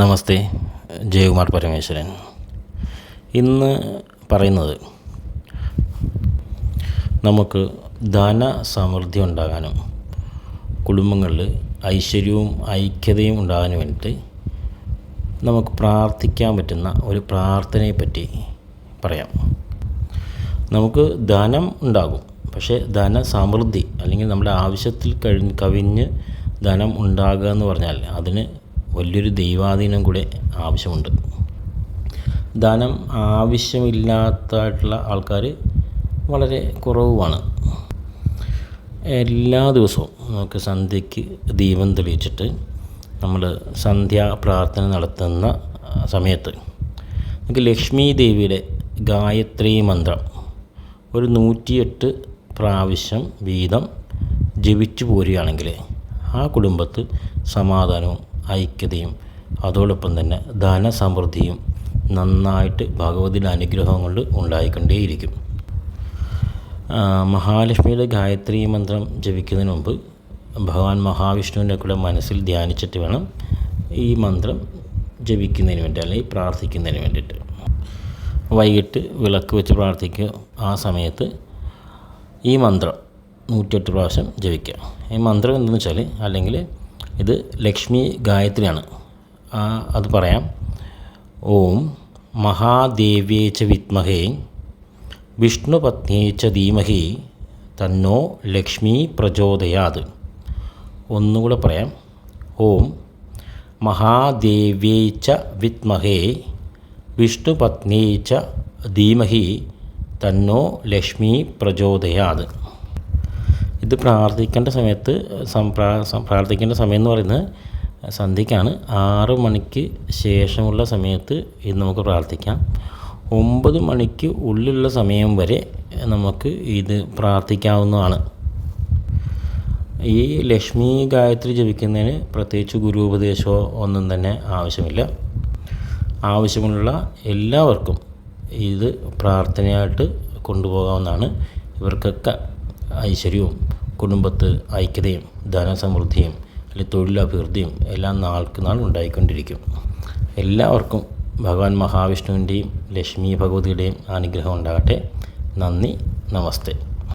നമസ്തേ ജയകുമാർ പരമേശ്വരൻ. ഇന്ന് പറയുന്നത് നമുക്ക് ധന സമൃദ്ധി ഉണ്ടാകാനും കുടുംബങ്ങളിൽ ഐശ്വര്യവും ഐക്യതയും ഉണ്ടാകാനും വേണ്ടിയിട്ട് നമുക്ക് പ്രാർത്ഥിക്കാൻ പറ്റുന്ന ഒരു പ്രാർത്ഥനയെ പറ്റി പറയാം. നമുക്ക് ധനം ഉണ്ടാകും പക്ഷേ ധന സമൃദ്ധി അല്ലെങ്കിൽ നമ്മുടെ ആവശ്യത്തിൽ കഴിഞ്ഞ് കവിഞ്ഞ് ധനം ഉണ്ടാകുക എന്ന് പറഞ്ഞാൽ അതിന് വലിയൊരു ദൈവാധീനം കൂടെ ആവശ്യമുണ്ട്. ദാനം ആവശ്യമില്ലാത്തതായിട്ടുള്ള ആൾക്കാർ വളരെ കുറവുമാണ്. എല്ലാ ദിവസവും നമുക്ക് സന്ധ്യയ്ക്ക് ദീപം തെളിയിച്ചിട്ട് നമ്മൾ സന്ധ്യാ പ്രാർത്ഥന നടത്തുന്ന സമയത്ത് നമുക്ക് ലക്ഷ്മി ദേവിയുടെ ഗായത്രി മന്ത്രം ഒരു നൂറ്റിയെട്ട് പ്രാവശ്യം വീതം ജപിച്ചു പോരുകയാണെങ്കിൽ ആ കുടുംബത്ത് സമാധാനവും ഐക്യതയും അതോടൊപ്പം തന്നെ ധനസമൃദ്ധിയും നന്നായിട്ട് ഭഗവതിയുടെ അനുഗ്രഹം കൊണ്ട് ഉണ്ടായിക്കൊണ്ടേയിരിക്കും. മഹാലക്ഷ്മിയുടെ ഗായത്രി മന്ത്രം ജപിക്കുന്നതിന് മുമ്പ് ഭഗവാൻ മഹാവിഷ്ണുവിന്റെ കൂടെ മനസ്സിൽ ധ്യാനിച്ചിട്ട് വേണം ഈ മന്ത്രം ജപിക്കുന്നതിന് വേണ്ടി അല്ലെങ്കിൽ പ്രാർത്ഥിക്കുന്നതിന് വേണ്ടിയിട്ട്. വൈകിട്ട് വിളക്ക് വെച്ച് പ്രാർത്ഥിക്കുക. ആ സമയത്ത് ഈ മന്ത്രം നൂറ്റിയെട്ട് പ്രാവശ്യം ജപിക്കുക. ഈ മന്ത്രം എന്തെന്ന് വെച്ചാൽ അല്ലെങ്കിൽ ഇത് ലക്ഷ്മി ഗായത്രിയാണ്. അത് പറയാം. ഓം മഹാദേവ്യേ ച വിത്മഹേ വിഷ്ണുപത്നേ ച ധീമഹി തന്നോ ലക്ഷ്മി പ്രചോദയാത്. ഒന്നുകൂടെ പറയാം. ഓം മഹാദേവ്യേ ച വിത്മഹേ വിഷ്ണുപത്നേ ച ധീമഹി തന്നോ ലക്ഷ്മി പ്രചോദയാത്. ഇത് പ്രാർത്ഥിക്കേണ്ട സമയത്ത് പ്രാർത്ഥിക്കേണ്ട സമയം എന്ന് പറയുന്നത് സന്ധ്യയ്ക്കാണ്. ആറ് മണിക്ക് ശേഷമുള്ള സമയത്ത് ഇത് നമുക്ക് പ്രാർത്ഥിക്കാം. ഒമ്പത് മണിക്ക് ഉള്ളിലുള്ള സമയം വരെ നമുക്ക് ഇത് പ്രാർത്ഥിക്കാവുന്നതാണ്. ഈ ലക്ഷ്മി ഗായത്രി ജപിക്കുന്നതിന് പ്രത്യേകിച്ച് ഗുരു ഉപദേശമോ ഒന്നും തന്നെ ആവശ്യമില്ല. ആവശ്യമുള്ള എല്ലാവർക്കും ഇത് പ്രാർത്ഥനയായിട്ട് കൊണ്ടുപോകാവുന്നതാണ്. ഇവർക്കൊക്കെ ഐശ്വര്യവും കുടുംബത്ത് ഐക്യതയും ധനസമൃദ്ധിയും അല്ലെങ്കിൽ തൊഴിലഭിവൃദ്ധിയും എല്ലാം നാൾക്ക് നാൾ ഉണ്ടായിക്കൊണ്ടിരിക്കും. എല്ലാവർക്കും ഭഗവാൻ മഹാവിഷ്ണുവിന്റെയും ലക്ഷ്മി ഭഗവതിയുടെയും അനുഗ്രഹം ഉണ്ടാകട്ടെ. നന്ദി നമസ്തേ.